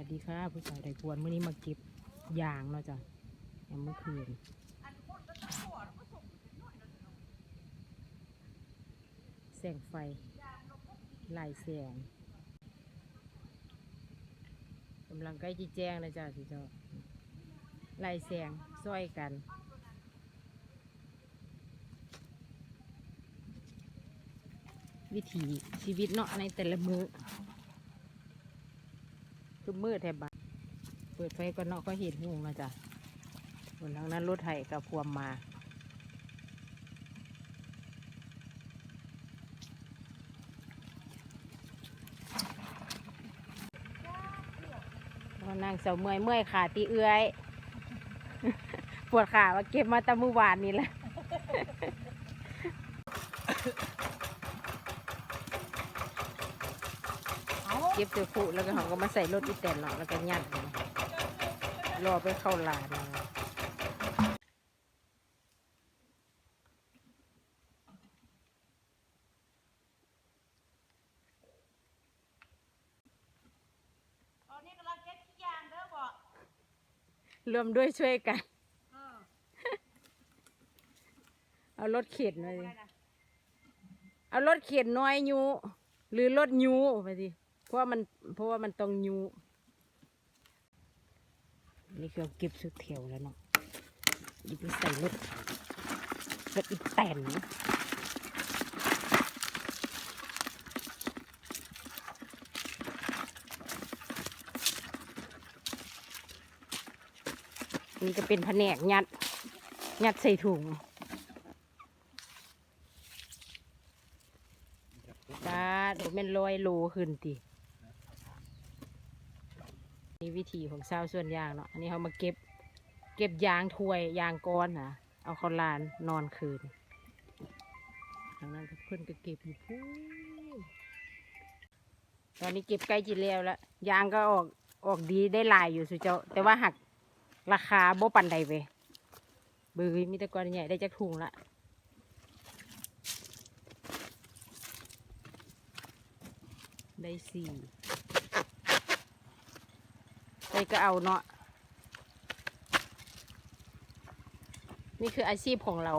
วัสดีค่ะผู้ชายไทยพวนมื่อนี้มาเก็บยางเนาะจ้ะยามเมื่อคืนแสงไฟลายแสงกำลังใกล้จีแจ้งนะจ้ะพี่เจ้าลายแสงซ้อยกันวิถีชีวิตเนาะในแต่ละมือ คือมืดแทบบัดเปิดไฟก็เนาะก็เห็นหงนะจ๊ะบนทางนั้นรถไถกับพวมมาก็นั่งเสาเมื่อยเมื่อยขาตีเอื้อย ปวดขาว่าเก็บมาตะมือวานนี่แหละ เก็บเสื้อผู้แล้วก็เขาก็มาใส่รถอีแตนเนาะแล้วก็ยัดรอไปเข้าลานตอนนี้กำลังเก็บขี้ยางเด้อบอกรวมด้วยช่วยกัน เอารถเข็นมาดิเอารถเข็นน้อยยูหรือรถยูไปดิ เพราะว่ามันเพราะว่ามันต้องยูนี่คือเก็บสุดแถวแล้วเนาะหยิบใส่รถรถอีแตนนี่ก็เป็นแผนกยัด ยัดใส่ถุงตาเดี๋ยวเป็นรอยโลขึ้นติ นี่วิธีของชาวส่วนยางเนาะอันนี้เขามาเก็บ เก็บยางถ้วยยางก้อนนะเอาเขาลานนอนคืนทางนั้นเพื่อนก็เก็บอยู่พูตอนนี้เก็บใกล้จีแล้วแล้วยางก็ออกออกดีได้ลายอยู่สุเจ้า แต่ว่าหักราคาโบปันใดเว้ยเบยมีต่ก้อนใหญ่ได้จักถุงละได้สี่ ได้ก็เอาเนาะนี่คืออาชีพของเรา